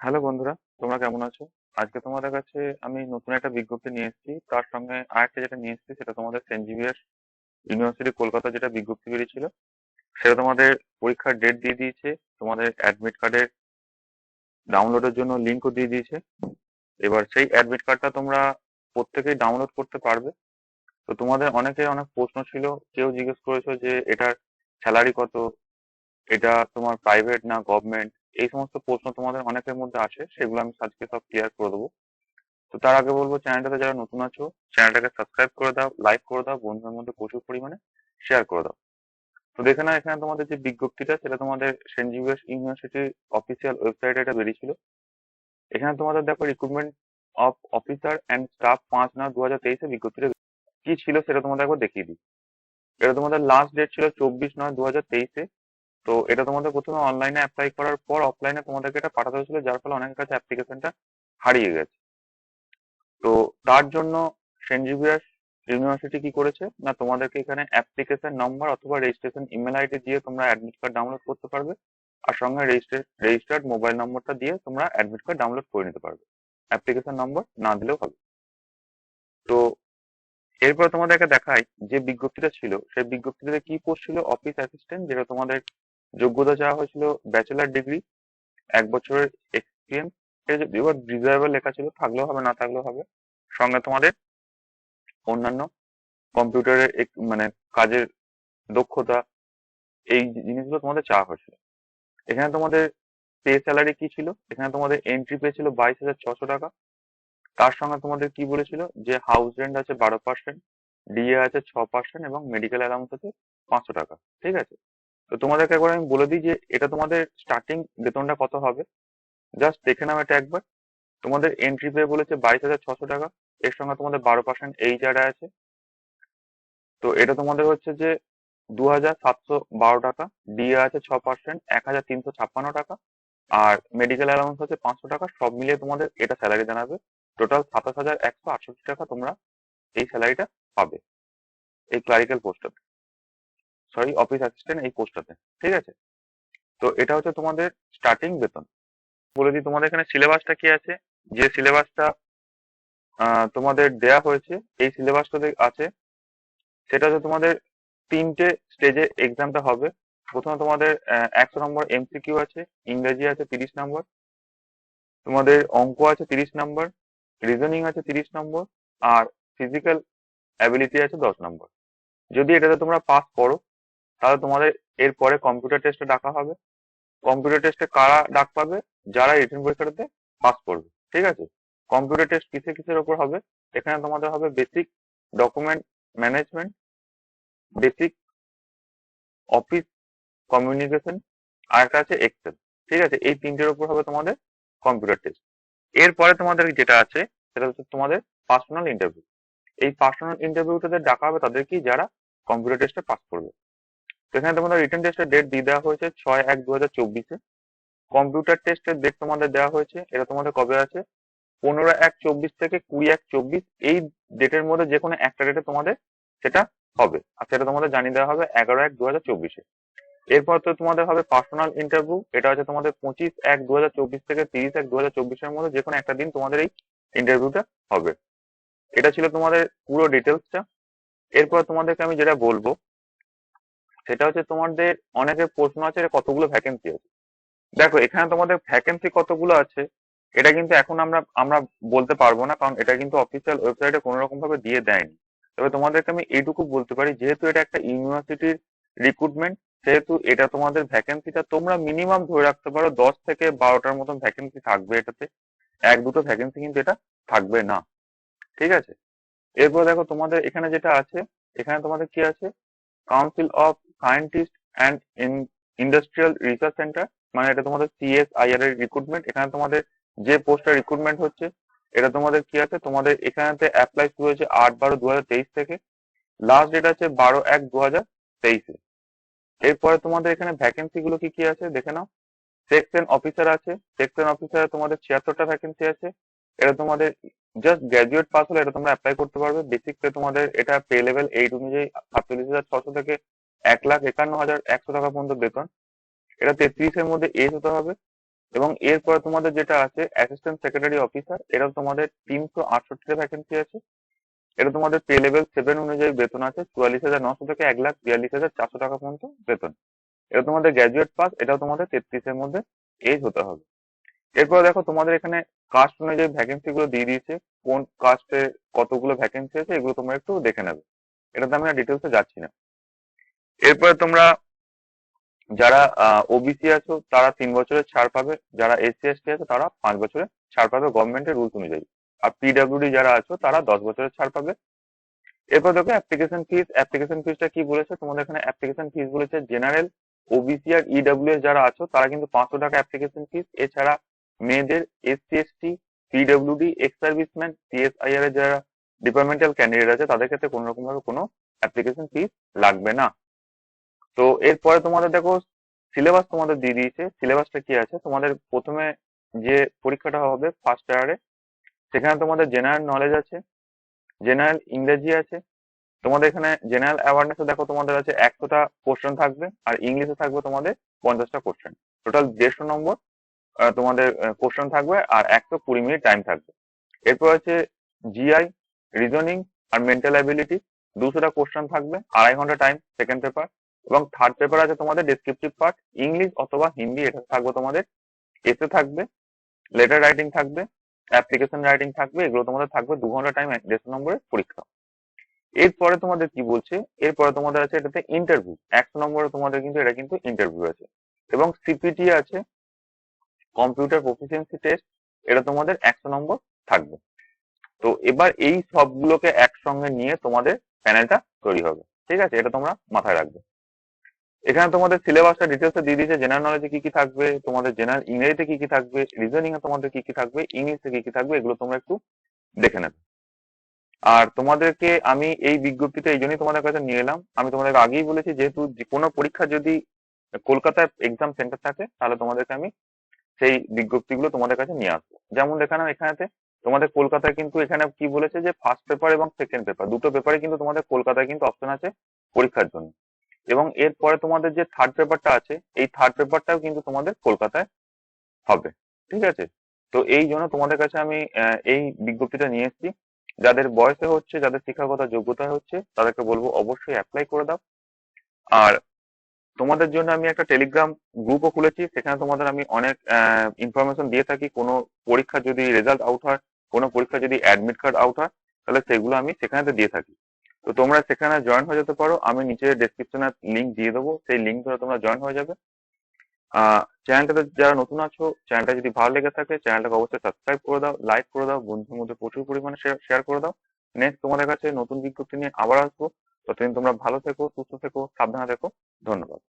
Hello বন্ধুরা, তোমরা কেমন আছো? আজকে তোমাদের কাছে আমি নতুন একটা বিজ্ঞপ্তি নিয়ে এসেছি। তার সঙ্গে আরেকটা যেটা নিয়ে এসেছি, সেটা তোমাদের সেন্ট জেভিয়ার্স ইউনিভার্সিটি কলকাতা যেটা বিজ্ঞপ্তি বেরিয়েছিল, সেটা তোমাদের পরীক্ষার ডেট দিয়ে দিয়েছে, তোমাদের অ্যাডমিট কার্ডের ডাউনলোডের জন্য লিঙ্কও দিয়ে দিয়েছে। এবার সেই অ্যাডমিট কার্ডটা তোমরা প্রত্যেকেই ডাউনলোড করতে পারবে। তো তোমাদের অনেকে অনেক প্রশ্ন ছিল, কেউ জিজ্ঞেস করেছ যে এটার স্যালারি কত? এটা তোমার প্রাইভেট না গভর্নমেন্ট এই সমস্ত প্রশ্ন তোমাদের অনেকের মধ্যে আসে সেগুলো আমি আজকে সব ক্লিয়ার করে দেবো। তো তার আগে বলব চ্যানেলটাতে যারা নতুন আছো চ্যানেলটাকে সাবস্ক্রাইব করে দাও লাইক করে দাও, বন্ধুদের মধ্যে প্রচুর পরিমাণে শেয়ার করে দাও। তো দেখে না এখানে তোমাদের যে বিজ্ঞপ্তিটা, সেটা তোমাদের সেন্ট জেভিয়ার্স ইউনিভার্সিটির অফিসিয়াল ওয়েবসাইটে এটা বেরিয়েছিল। এখানে তোমাদের দেখো recruitment of officer and staff পাঁচ নয় দু হাজার তেইশে বিজ্ঞপ্তিটা কি ছিল সেটা তোমাদের একবার দেখিয়ে দিই। এটা তোমাদের লাস্ট ডেট ছিল চব্বিশ নয় দু হাজার তেইশে। তো এটা তোমাদের প্রথমে অনলাইনে অ্যাপ্লাই করার পর অফলাইনে তোমাদেরকে এটা পাঠাতে হয়েছিল, যার ফলে অনেকের কাছে অ্যাপ্লিকেশনটা হারিয়ে গেছে। তো তার জন্য সেন্ট ইউনিভার্সিটি কি করেছে? না, তোমাদেরকে এখানে অ্যাপ্লিকেশন নাম্বার অথবা রেজিস্ট্রেশন ইমেল আইডি দিয়ে তোমরা অ্যাডমিট কার্ড ডাউনলোড করতে পারবে, আর সঙ্গে রেজিস্টার্ড মোবাইল নম্বরটা দিয়ে তোমরা অ্যাডমিট কার্ড ডাউনলোড করে নিতে পারবে। অ্যাপ্লিকেশন নম্বর না দিলেও হবে। তো এরপর তোমাদেরকে দেখাই যে বিজ্ঞপ্তিটা ছিল, সেই বিজ্ঞপ্তিতে কি পোস্ট ছিল? অফিস অ্যাসিস্ট্যান্ট যেটা তোমাদের যোগ্যতা চাওয়া হয়েছিল ব্যাচেলার ডিগ্রি এক বছরের এক্সপিরিয়েন্স এবার ডিজায়াবল লেখা ছিল, থাকলেও হবে, না থাকলেও হবে। সঙ্গে তোমাদের অন্যান্য কম্পিউটারের মানে কাজের দক্ষতা, এই জিনিসগুলো তোমাদের চাওয়া হয়েছিল। এখানে তোমাদের পে স্যালারি কি ছিল? এখানে তোমাদের এন্ট্রি পে ছিল বাইশ হাজার ছশো টাকা। তার সঙ্গে তোমাদের কি বলেছিল? যে হাউস রেন্ট আছে বারো পার্সেন্ট ডিএ আছে ছ পার্সেন্ট এবং মেডিকেল অ্যালাউন্স আছে পাঁচশো টাকা, ঠিক আছে? তো তোমাদেরকে একবার আমি বলে দিই যে এটা তোমাদের স্টার্টিং বেতনটা কত হবে। জাস্ট দেখে নাও এটা একবার। তোমাদের এন্ট্রি পে বলেছে বাইশ হাজার ছশো টাকা। এর সঙ্গে তোমাদের বারো পার্সেন্ট এইচ আর আছে। তো এটা তোমাদের হচ্ছে যে দু হাজার সাতশো বারো টাকা। ডিএ আছে ছ পার্সেন্ট এক হাজার তিনশো ছাপ্পান্ন টাকা। আর মেডিকেল অ্যালাউন্স হচ্ছে পাঁচশো টাকা। সব মিলিয়ে তোমাদের এটা স্যালারি জানাবে। টোটাল সাতাশ হাজার একশো আটষট্টি টাকা তোমরা এই স্যালারিটা পাবে। এই ক্লারিক্যাল পোস্টটাতে সরি অফিস অ্যাসিস্ট্যান্ট এই পোস্টটাতে ঠিক আছে? তো এটা হচ্ছে তোমাদের স্টার্টিং বেতন। বলে দিই, তোমাদের এখানে সিলেবাসটা কি আছে? যে সিলেবাসটা তোমাদের দেয়া হয়েছে, এই সিলেবাসটাতে আছে, সেটা হচ্ছে তোমাদের তিনটে স্টেজে এক্সামটা হবে। প্রথমে তোমাদের একশো নম্বর এমসিকিউ আছে, ইংরেজি আছে তিরিশ নম্বর। তোমাদের অঙ্ক আছে তিরিশ নম্বর রিজনিং আছে তিরিশ নম্বর, আর ফিজিক্যাল অ্যাবিলিটি আছে দশ নম্বর। যদি এটাতে তোমরা পাস করো তাহলে তোমাদের এরপরে কম্পিউটার টেস্টে ডাকা হবে। কম্পিউটার টেস্টে কারা ডাক পাবে? যারা রিটেন পরীক্ষাটাতে পাস করবে, ঠিক আছে? কম্পিউটার টেস্ট কিসে কিসের ওপর হবে? এখানে তোমাদের হবে basic document management basic office communication আর একটা আছে এক্সেল ঠিক আছে? এই তিনটের উপর হবে তোমাদের কম্পিউটার টেস্ট এরপরে তোমাদের যেটা আছে, সেটা হচ্ছে তোমাদের পার্সোনাল ইন্টারভিউ এই পার্সোনাল ইন্টারভিউটাতে ডাকা হবে তাদের কি? যারা কম্পিউটার টেস্টে পাস করবে। এখানে তোমাদের রিটার্ন টেস্টের ডেট দিয়ে দেওয়া হয়েছে ছয় এক দু হাজার চব্বিশে কম্পিউটার টেস্টের ডেট তোমাদের দেওয়া হয়েছে, এটা তোমাদের কবে আছে? পনেরো এক চব্বিশ থেকে কুড়ি এক চব্বিশ, এই ডেটের মধ্যে যে কোনো একটা ডেটে তোমাদের সেটা হবে। আর সেটা তোমাদের জানিয়ে দেওয়া হবে এগারো এক দু হাজার চব্বিশে। এরপর তো তোমাদের হবে পার্সোনাল ইন্টারভিউ এটা হচ্ছে তোমাদের পঁচিশ এক দু হাজার চব্বিশ থেকে তিরিশ এক দু হাজার চব্বিশের মধ্যে যে কোনো একটা দিন তোমাদের এই ইন্টারভিউটা হবে। এটা ছিল তোমাদের পুরো ডিটেলসটা এরপর তোমাদেরকে আমি যেটা বলব সেটা হচ্ছে তোমাদের অনেকের প্রশ্ন আছে কতগুলো ভ্যাকেন্সি আছে। দেখো, এখানে তোমাদের ভ্যাকেন্সি কতগুলো আছে, এটা কিন্তু এখন আমরা আমরা বলতে পারব না, কারণ এটা কিন্তু অফিসিয়াল ওয়েবসাইটে কোনো রকম ভাবে দিয়ে দেয়নি। তবে তোমাদেরকে আমি এইটুকু বলতে পারি, যেহেতু এটা একটা ইউনিভার্সিটির রিক্রুটমেন্ট সেহেতু এটা তোমাদের ভ্যাকেন্সিটা তোমরা মিনিমাম ধরে রাখতে পারো, দশ থেকে বারোটার মতন ভ্যাকেন্সি থাকবে এটাতে। এক, দুটো ভ্যাকেন্সি কিন্তু এটা থাকবে না। ঠিক আছে? এরপর দেখো, তোমাদের এখানে যেটা আছে, এখানে তোমাদের কি আছে? Council of scientist and industrial research centre মানে এটা তোমাদের সিএসআইআর এর রিক্রুটমেন্ট এখানে তোমাদের যে পোস্টার রিক্রুটমেন্ট হচ্ছে, এটা তোমাদের কি আছে? তোমাদের এখানেতে অ্যাপ্লাই শুরু হয়েছে আট বারো দু থেকে লাস্ট ডেট আছে বারো এক দু তেইশে। এরপরে তোমাদের এখানে ভ্যাকেন্সি গুলো কি কি আছে? দেখে নাও। সেকশন অফিসার আছে সেকশন অফিসারে তোমাদের ছিয়াত্তরটা ভ্যাকেন্সি আছে। এটা তোমাদের জাস্ট গ্র্যাজুয়েট পাস হলে এটা তোমরা অ্যাপ্লাই করতে পারবে। বেসিক পে তোমাদের এটা পে লেভেল এইট অনুযায়ী সাতচল্লিশ হাজার ছশো থেকে এক লাখ একান্ন হাজার একশো টাকা পর্যন্ত বেতন। এটা তেত্রিশের মধ্যে এজ হতে হবে এবং এরপরে তোমাদের যেটা আছে অ্যাসিস্ট্যান্ট সেক্রেটারি অফিসার এটা তোমাদের তিনশো আটষট্টিটা ভ্যাকেন্সি আছে। এটা তোমাদের পে লেভেল সেভেন অনুযায়ী বেতন আছে, চুয়াল্লিশ হাজার নশো থেকে এক লাখ বিয়াল্লিশ হাজার চারশো টাকা পর্যন্ত বেতন। এটা তোমাদের গ্র্যাজুয়েট পাস এটাও তোমাদের তেত্রিশের মধ্যে এজ হতে হবে। এরপর দেখো তোমাদের এখানে কাস্ট অনুযায়ী ভ্যাকেন্সি গুলো দিয়ে দিয়েছে, কোন কাস্টে কতগুলো ভ্যাকেন্সি আছে, এগুলো তোমরা একটু দেখে নেবে। এটাতে আমি ডিটেলসে যাচ্ছি না। এরপরে তোমরা যারা ওবিসি আছো, তারা তিন বছরের ছাড় পাবে। যারা এসসি এসটি আছে, তারা পাঁচ বছরের ছাড় পাবে গভর্নমেন্টের রুলস অনুযায়ী। আর পিডাব্লিউডি যারা আছো, তারা দশ বছরের ছাড় পাবে। এরপর দেখো অ্যাপ্লিকেশন ফিস অ্যাপ্লিকেশন ফিসটা কি বলেছে? তোমাদের এখানে অ্যাপ্লিকেশন ফিস বলেছে জেনারেল ওবিসি আর ইডাব্লিউএস যারা আছো, তারা কিন্তু পাঁচশো টাকা অ্যাপ্লিকেশন ফিস এছাড়া মেয়েদের SC ST PWD ex serviceman CSIR এর যারা ডিপার্টমেন্টাল ক্যান্ডিডেট আছে, তাদের ক্ষেত্রে কোনো রকম ভাবে কোনো অ্যাপ্লিকেশন ফিস লাগবে না। তো এরপরে তোমাদের দেখো সিলেবাস তোমাদের দিয়ে দিয়েছে। সিলেবাসটা কি আছে? তোমাদের প্রথমে যে পরীক্ষাটা হবে ফার্স্ট ইয়ারে সেখানে তোমাদের জেনারেল নলেজ আছে জেনারেল ইংরেজি আছে, তোমাদের এখানে জেনারেল অ্যাওয়ারনেস দেখো তোমাদের আছে একশোটা কোশ্চেন থাকবে, আর ইংলিশে থাকবে তোমাদের পঞ্চাশটা কোশ্চেন টোটাল দেড়শো নম্বর তোমাদের কোশ্চেন থাকবে, আর একশো কুড়ি মিনিট টাইম থাকবে। এরপর আছে জিআই রিজনিং আর মেন্টাল অ্যাবিলিটি দুশোটা কোশ্চেন থাকবে, আড়াই ঘণ্টা টাইম সেকেন্ড পেপার এবং থার্ড পেপার আছে তোমাদের ডেসক্রিপটিভ পার্ট ইংলিশ অথবা হিন্দি এটা থাকবে তোমাদের এসে থাকবে লেটার রাইটিং থাকবে অ্যাপ্লিকেশন রাইটিং থাকবে, এগুলো তোমাদের থাকবে দু ঘণ্টা টাইম দেড়শো নম্বরের পরীক্ষা। এরপরে তোমাদের কি বলছে? এরপরে তোমাদের আছে এটাতে ইন্টারভিউ একশো নম্বরে তোমাদের কিন্তু এটা কিন্তু ইন্টারভিউ আছে। এবং সিপিটি আছে কম্পিউটার প্রফিসিয়েন্সি টেস্ট এটা তোমাদের একশো নম্বর থাকবে। তো এবার এই সবগুলোকে একসঙ্গে নিয়ে তোমাদের প্যানেলটা তৈরি হবে। ঠিক আছে? এটা তোমরা মাথায় রাখবে। এখানে তোমাদের সিলেবাসটা ডিটেলসে দিয়ে দিয়েছে জেনারেল নলেজে কি কি থাকবে, তোমাদের জেনারেল ইংরেজিতে কি কি থাকবে রিজনিং এ তোমাদের কি কি থাকবে ইংলিশে কি কি থাকবে, এগুলো তোমরা একটু দেখে নেবে। আর তোমাদেরকে আমি এই বিজ্ঞপ্তিটা এই জন্যই তোমাদের কাছে নিয়ে এলাম, আমি তোমাদেরকে আগেই বলেছি যেহেতু কোনো পরীক্ষা যদি কলকাতায় এক্সাম সেন্টার থাকে, তাহলে তোমাদেরকে আমি সেই বিজ্ঞপ্তিগুলো তোমাদের কাছে নিয়ে আসব। যেমন দেখানো এখানেতে, তোমাদের কলকাতায় কিন্তু এখানে কি বলেছে যে ফার্স্ট পেপার এবং সেকেন্ড পেপার দুটো পেপারে কিন্তু তোমাদের কলকাতায় কিন্তু অপশন আছে পরীক্ষার জন্য। এবং এরপরে তোমাদের যে থার্ড পেপারটা আছে, এই থার্ড পেপারটাও কিন্তু তোমাদের কলকাতায় হবে, ঠিক আছে? তো এই জন্য তোমাদের কাছে আমি এই বিজ্ঞপ্তিটা নিয়ে এসেছি। যাদের বয়সে হচ্ছে, যাদের শিক্ষাগত যোগ্যতা হচ্ছে, তাদেরকে বলব অবশ্যই অ্যাপ্লাই করে দাও। আর তোমাদের জন্য আমি একটা টেলিগ্রাম গ্রুপও খুলেছি, সেখানে তোমাদের আমি অনেক ইনফরমেশন দিয়ে থাকি। কোনো পরীক্ষা যদি রেজাল্ট আউট হয়, কোনো পরীক্ষা যদি অ্যাডমিট কার্ড আউট হয়, তাহলে সেগুলো আমি সেখানেতে দিয়ে থাকি। তো তোমরা সেখানে জয়েন হয়ে যেতে পারো। আমি নিচে ডেসক্রিপশনে লিঙ্ক দিয়ে দেবো। সেই লিঙ্ক ধরে তোমরা জয়েন হয়ে যাবে। চ্যানেলটাতে যারা নতুন আছো চ্যানেলটা যদি ভালো লেগে থাকে চ্যানেলটাকে অবশ্যই সাবস্ক্রাইব করে দাও লাইক করে দাও বন্ধুর মধ্যে প্রচুর পরিমাণে শেয়ার করে দাও। নেক্সট তোমাদের কাছে নতুন বিজ্ঞপ্তি নিয়ে আবার আসব। ততদিন তোমরা ভালো থেকো, সুস্থ থেকো, সাবধানে থেকো। ধন্যবাদ।